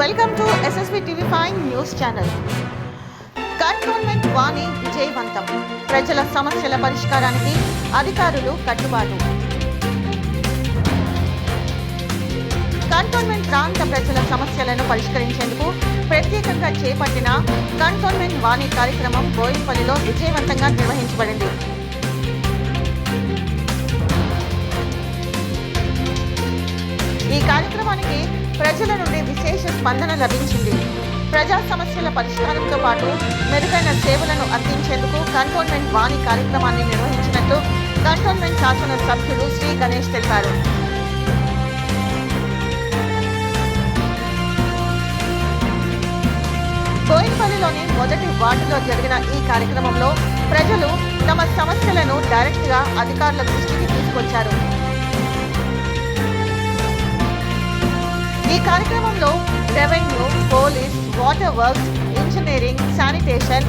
Welcome to SSB TV five news channel. Cantonment Vani విజయవంతం. ప్రజల సమస్యల పరిష్కారానికి అధికారులు కట్టుబాటు. కంటోన్మెంట్ ప్రాంత ప్రజల సమస్యలను పరిష్కరించేందుకు ప్రత్యేకంగా చేపట్టిన కంటోన్మెంట్ వాణి కార్యక్రమం బోయినపల్లిలో విజయవంతంగా నిర్వహించబడింది. ఈ కార్యక్రమానికి ప్రజల నుండి విశేష స్పందన లభించింది. ప్రజా సమస్యల పరిష్కారంతో పాటు మెరుగైన సేవలను అందించేందుకు కంటోన్మెంట్ వాణి కార్యక్రమాన్ని నిర్వహించినట్లు కంటోన్మెంట్ శాసన సభ్యులు శ్రీ గణేష్ తెలిపారు. బోయినపల్లిలోని మొదటి వార్డులో జరిగిన ఈ కార్యక్రమంలో ప్రజలు తమ సమస్యలను డైరెక్ట్గా అధికారుల దృష్టికి తీసుకొచ్చారు. కార్యక్రమంలో revenue police water works engineering sanitation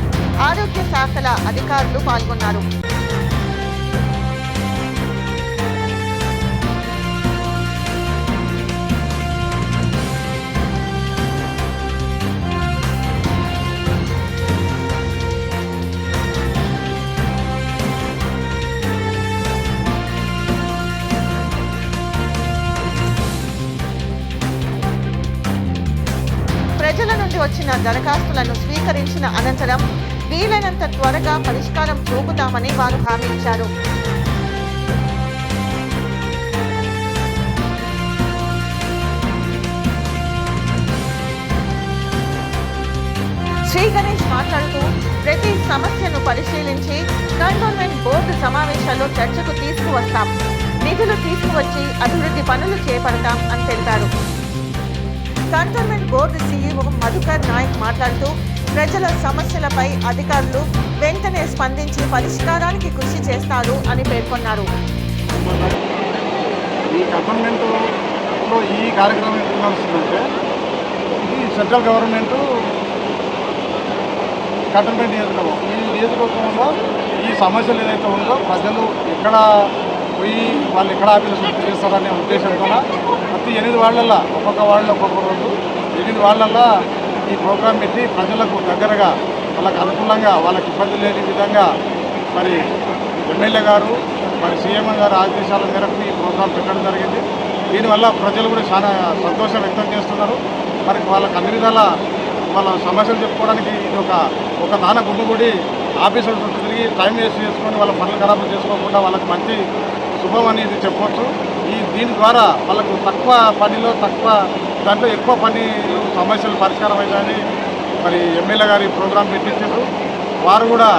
ఆరోగ్య శాఖల అధికారులు పాల్గొన్నారు. ప్రజల నుండి వచ్చిన దరఖాస్తులను స్వీకరించిన అనంతరం వీలైనంత త్వరగా పరిష్కారం చూపుతామని వారు హామీ ఇచ్చారు. శ్రీ గణేష్ మాట్లాడుతూ ప్రతి సమస్యను పరిశీలించి కంటోన్మెంట్ బోర్డు సమావేశాల్లో చర్చకు తీసుకువస్తాం. నిధులు తీసుకువచ్చి అభివృద్ధి పనులు చేపడతాం అని తెలిపారు. Cantonment board CEO Madhukar Nayak మాట్లాడుతూ ప్రజల సమస్యలపై అధికారులు వెంటనే స్పందించి పరిష్కారానికి కృషి చేస్తారు అని పేర్కొన్నారు. ఈ గవర్నమెంట్లో ఈ కార్యక్రమం ఎందుకు నడుస్తుందంటే ఇది సెంట్రల్ గవర్నమెంట్ కంటోన్మెంట్ నియోజకవర్గం. ఈ నియోజకవర్గంలో ఈ సమస్యలు ఏదైతే ఉందో ప్రజలు ఎక్కడ పోయి వాళ్ళు ఎక్కడ ఆఫీసు చేస్తారనే ఉద్దేశంతో ప్రతి ఎనిమిది వాళ్ళల్లో ఒక్కొక్క వాళ్ళలో ఒక్కొక్క రోజు ఎనిమిది వాళ్ళల్లో ఈ ప్రోగ్రాం పెట్టి ప్రజలకు దగ్గరగా వాళ్ళకు అనుకూలంగా వాళ్ళకి ఇబ్బంది లేని విధంగా మరి ఎమ్మెల్యే గారు మరి సీఎం గారు ఆదేశాల మేరకు ఈ ప్రోగ్రాం పెట్టడం జరిగింది. దీనివల్ల ప్రజలు కూడా చాలా సంతోషం వ్యక్తం చేస్తున్నారు. మరి వాళ్ళకి అన్ని విధాల వాళ్ళ సమస్యలు చెప్పుకోవడానికి ఇది ఒక ఒక నాన్న గుమ్మ గుడి చుట్టూ తిరిగి టైం వేస్ట్ చేసుకొని వాళ్ళ పనులు ఖరాబు చేసుకోకుండా వాళ్ళకి మంచి శుభం అనేది చెప్పవచ్చు ఈ దీని ద్వారా వాళ్ళకు తక్కువ పనిలో తక్కువ దాంట్లో ఎక్కువ పని సమస్యలు పరిష్కారం అవుతాయని మరి ఎమ్మెల్యే గారి ప్రోగ్రాం పెట్టించారు. వారు కూడా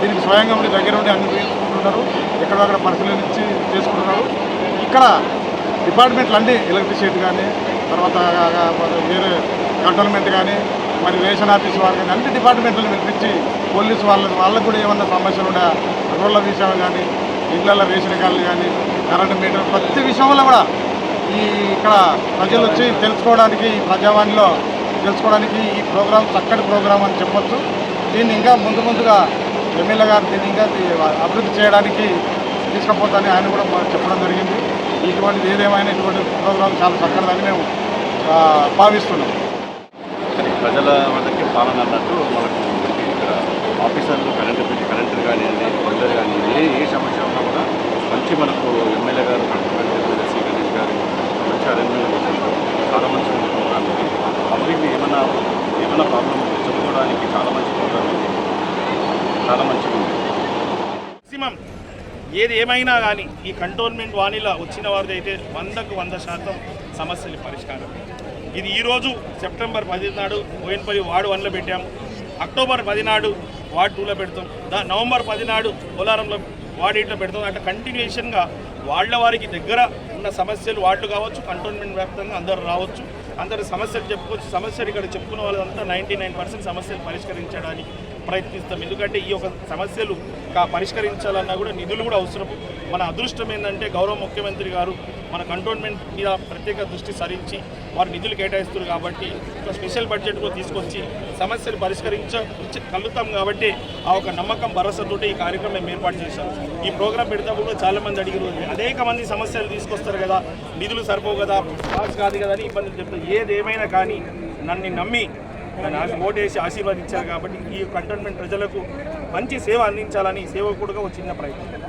దీనికి స్వయంగా ఉండి దగ్గర ఉండి అన్ని తీసుకుంటున్నారు ఎక్కడక్కడ పరిశీలించి చేసుకుంటున్నారు. ఇక్కడ డిపార్ట్మెంట్లు అన్నీ ఎలక్ట్రిసిటీ కానీ తర్వాత వేరే కంట్రోల్మెంట్ కానీ మరి రేషన్ ఆఫీస్ వారు కానీ అన్ని డిపార్ట్మెంట్లను పిలిపించి పోలీసు వాళ్ళ వాళ్ళకు కూడా ఏమన్నా సమస్యలు ఉన్నాయా రోడ్ల విషయం కానీ ఇళ్ళల్లో వేసిన కాళ్ళు కానీ కరెంటు మీటర్ ప్రతి విషయంలో కూడా ఈ ఇక్కడ ప్రజలు వచ్చి తెలుసుకోవడానికి ఈ ప్రజావాణిలో తెలుసుకోవడానికి ఈ ప్రోగ్రాం చక్కటి ప్రోగ్రాం అని చెప్పొచ్చు. దీన్ని ఇంకా ముందు ముందుగా ఎమ్మెల్యే గారు దీన్ని ఇంకా అభివృద్ధి చేయడానికి తీసుకుపోతానని ఆయన కూడా చెప్పడం జరిగింది. ఇటువంటిది ఏదేమైనా ఇటువంటి ప్రోగ్రాం చాలా చక్కడదని మేము భావిస్తున్నాం. ప్రజల వాళ్ళకి పాలన అన్నట్టు మనకు ఆఫీసర్లు కరెంటు పెట్టి కరెంటు కానివ్వండి బిల్డర్ కానివ్వండి ఏ ఏ సమస్య ఉన్నా కూడా మంచి మనకు ఎమ్మెల్యే గారు కంటోన్మెంట్ శ్రీ గణేష్ గారు మంచి అరేంజ్మెంట్ చేశారు చాలా మంచి ప్రోగ్రామ్ ఇది ఏమైనా ఏమైనా ప్రాబ్లం చెప్పుకోవడానికి చాలా మంచి ప్రోగ్రామ్ ఇది చాలా మంచిగా ఉంది. మాక్సిమం ఏది ఏమైనా కానీ ఈ కంటోన్మెంట్ వాణిలో వచ్చిన వారిది అయితే వందకు వంద శాతం సమస్యలు పరిష్కారం. ఇది ఈరోజు సెప్టెంబర్ పది నాడు బోయినపల్లి వార్డు వన్లో పెట్టాము. అక్టోబర్ పది నాడు వార్డ్ టూలో పెడతాం. దా నవంబర్ పదినాడు నాడు పోలారంలో వార్డు ఎయిట్లో పెడతాం. అట్లా కంటిన్యూషన్గా వాళ్ళ వారికి దగ్గర ఉన్న సమస్యలు వార్డు కావచ్చు కంటోన్మెంట్ వ్యాప్తంగా అందరూ రావచ్చు. అందరి సమస్యలు చెప్పుకోవచ్చు. సమస్యలు ఇక్కడ చెప్పుకున్న వాళ్ళంతా నైంటీ నైన్ పర్సెంట్ సమస్యలు పరిష్కరించడానికి ప్రయత్నిస్తాం. ఎందుకంటే ఈ యొక్క సమస్యలు పరిష్కరించాలన్నా కూడా నిధులు కూడా అవసరం మన అదృష్టం ఏంటంటే గౌరవ ముఖ్యమంత్రి గారు మన కంటోన్మెంట్ మీద ప్రత్యేక దృష్టి సారించి వారు నిధులు కేటాయిస్తారు కాబట్టి ఒక స్పెషల్ బడ్జెట్ కూడా తీసుకొచ్చి సమస్యలు పరిష్కరించగలుగుతాం కాబట్టి ఆ ఒక నమ్మకం భరోసాతోటి ఈ కార్యక్రమం మేము ఏర్పాటు చేశాం. ఈ ప్రోగ్రాం పెడతాము కూడా చాలా మంది అడిగారు. అనేక మంది సమస్యలు తీసుకొస్తారు కదా నిధులు సరిపోవు కదా పాస్ కాదు కదా అని ఇబ్బందులు చెప్తారు. ఏది ఏమైనా కానీ నన్ను నమ్మి నన్ను ఆశ- ఓటేసి ఆశీర్వదించారు కాబట్టి ఈ కంటోన్మెంట్ ప్రజలకు మంచి సేవ అందించాలని సేవకుడుగా ఒక చిన్న ప్రయత్నం.